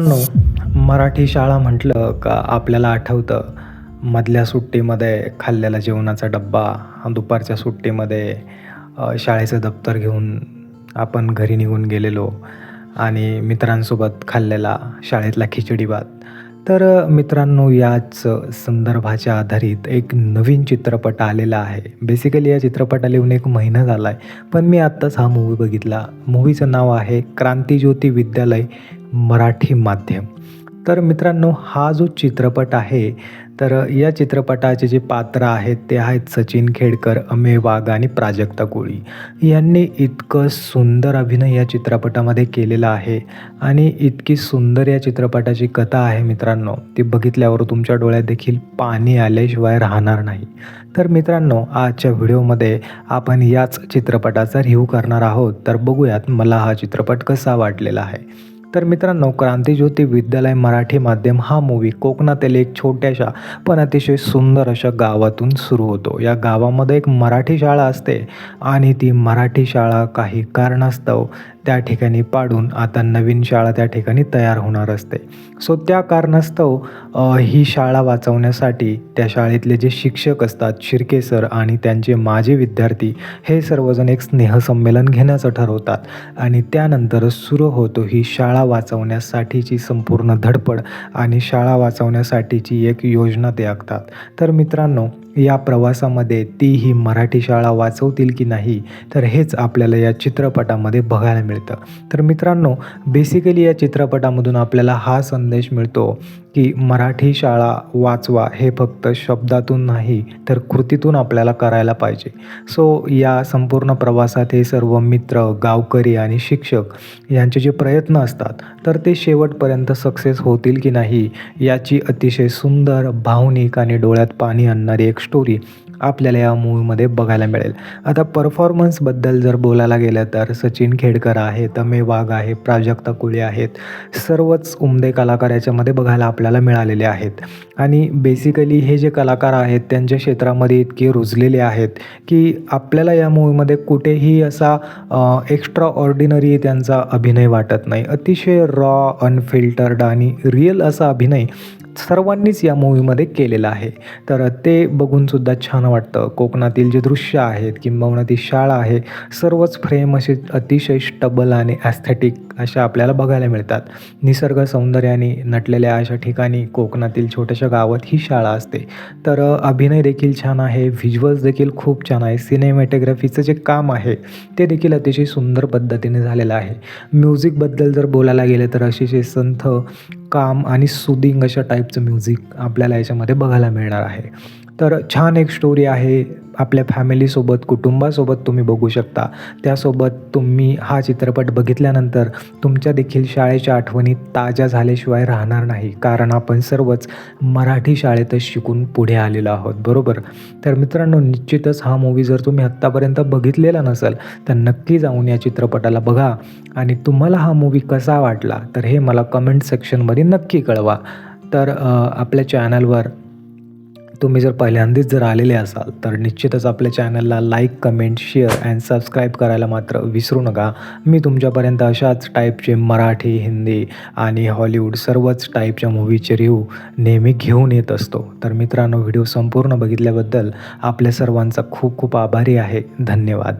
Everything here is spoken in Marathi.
मित्रांनो मराठी शाळा म्हटलं का आपल्याला आठवतं? मधल्या सुट्टीमध्ये खाल्लेला जेवणाचा डब्बा दुपारच्या सुट्टीमध्ये शाळेचं दप्तर घेऊन आपण घरी निघून गेलेलो आणि मित्रांसोबत खाल्लेला शाळेतला खिचडी भात. तर मित्रांनो याच संदर्भाच्या आधारित एक नवीन चित्रपट आलेला आहे. बेसिकली या चित्रपटाला येऊन एक महिना झाला आहे पण मी आत्ताच हा मूवी बघितला. मूवीचं नाव आहे क्रांतिज्योती विद्यालय. मराठी माध्यम. तर मित्रांनो हा जो चित्रपट आहे तर या चित्रपटाचे जे पात्र आहेत ते आहेत सचिन खेडकर अमे वाघ आणि प्राजक्ता कोळी. यांनी इतकं सुंदर अभिनय या चित्रपटामध्ये केलेला आहे आणि इतकी सुंदर या चित्रपटाची कथा आहे मित्रांनो ती बघितल्यावर तुमच्या डोळ्यात देखील पाणी आल्याशिवाय राहणार नाही. तर मित्रांनो आजच्या व्हिडिओमध्ये आपण याच चित्रपटाचा रिव्ह्यू करणार आहोत. तर बघूयात मला हा चित्रपट कसा वाटलेला आहे. तर मित्रांनो क्रांतीज्योती विद्यालय मराठी माध्यम हा मूवी कोकणातील एक छोट्याशा पण अतिशय सुंदर अशा गावातून सुरू होतो. या गावामध्ये एक मराठी शाळा असते आणि ती मराठी शाळा काही कारणास्तव त्या ठिकाणी पाडून आता नवीन शाळा त्या ठिकाणी तयार होणार असते. सो त्या कारणास्तव ही शाळा वाचवण्यासाठी त्या शाळेतले जे शिक्षक असतात शिर्के सर आणि त्यांचे माझे विद्यार्थी हे सर्वजण एक स्नेहसंमेलन घेण्याचं ठरवतात. आणि त्यानंतर सुरू होतो ही शाळा वाचवण्यासाठीची संपूर्ण धडपड आणि शाळा वाचवण्यासाठीची एक योजना ते आखतात. तर मित्रांनो या प्रवासामध्ये ती ही मराठी शाळा वाचवतील की नाही तर हेच आपल्याला या चित्रपटामध्ये बघायला मिळतं. तर मित्रांनो बेसिकली या चित्रपटामधून आपल्याला हा संदेश मिळतो की मराठी शाळा वाचवा हे फक्त शब्दातून नाही तर कृतीतून आपल्याला करायला पाहिजे. सो या संपूर्ण प्रवासात हे सर्व मित्र गावकरी आणि शिक्षक यांचे जे प्रयत्न असतात तर ते शेवटपर्यंत सक्सेस होतील की नाही याची अतिशय सुंदर भावनिक आणि डोळ्यात पाणी आणणारी एक स्टोरी आपल्याला या मूवीमध्ये बघायला मिळेल. आता परफॉर्मन्सबद्दल जर बोलायला गेलं तर सचिन खेडकर आहेत तमे वाघ आहे प्राजक्ता कुळे आहेत सर्वच उमदे कलाकार याच्यामध्ये बघायला आपल्याला मिळालेले आहेत. आणि बेसिकली हे जे कलाकार आहेत त्यांच्या क्षेत्रामध्ये इतके रुजलेले आहेत की आपल्याला या मूवीमध्ये कुठेही असा एक्स्ट्रा ऑर्डिनरी त्यांचा अभिनय वाटत नाही. अतिशय रॉ अनफिल्टर्ड आणि रिअल असा अभिनय सर्वांनीच या मूवीमध्ये केलेलं आहे. तर ते बघूनसुद्धा छान वाटतं. कोकणातील जे दृश्य आहेत किंबहुना ती शाळा आहे सर्वच फ्रेम असे अतिशय स्टबल आणि ॲस्थेटिक अशा आपल्याला बघायला मिळतात. निसर्ग सौंदर्याने नटलेल्या अशा ठिकाणी कोकणातील छोट्याशा गावात ही शाळा असते. तर अभिनय देखील छान आहे. व्हिज्युअल्स देखील खूप छान आहे. सिनेमॅटोग्राफीचं जे काम आहे ते देखील अतिशय सुंदर पद्धतीने झालेलं आहे. म्युझिकबद्दल जर बोलायला गेलं तर अतिशय संथ काम आणि सुदिंग अशा टाईपचं म्युझिक आपल्याला याच्यामध्ये बघायला मिळणार आहे. तर छान एक स्टोरी आहे. आपल्या फॅमिलीसोबत कुटुंबासोबत तुम्ही बघू शकता. त्यासोबत तुम्ही हा चित्रपट बघितल्यानंतर तुमच्या देखील शाळेच्या आठवणी ताज्या झाल्याशिवाय राहणार नाही. कारण आपण सर्वच मराठी शाळेतच शिकून पुढे आलेलो आहोत. बरोबर? तर मित्रांनो निश्चितच हा मूवी जर तुम्ही आत्तापर्यंत बघितलेला नसेल तर नक्की जाऊन या चित्रपटाला बघा. आणि तुम्हाला हा मूवी कसा वाटला तर हे मला कमेंट सेक्शनमध्ये नक्की कळवा. तर आपल्या चॅनलवर तुम्ही जर पहिल्यांदाच जर आलेले असाल तर निश्चितच आपल्या चॅनलला like comment share and subscribe करायला मात्र विसरू नका. मी तुमच्यापर्यंत अशाच टाईपचे मराठी हिंदी आणि हॉलिवूड सर्वच टाईपच्या मूवीचे रिव्ह्यू नेहमी घेऊन येत असतो. तर मित्रांनो व्हिडिओ संपूर्ण बघितल्याबद्दल आपल्या सर्वांचा खूप खूप आभारी आहे. धन्यवाद.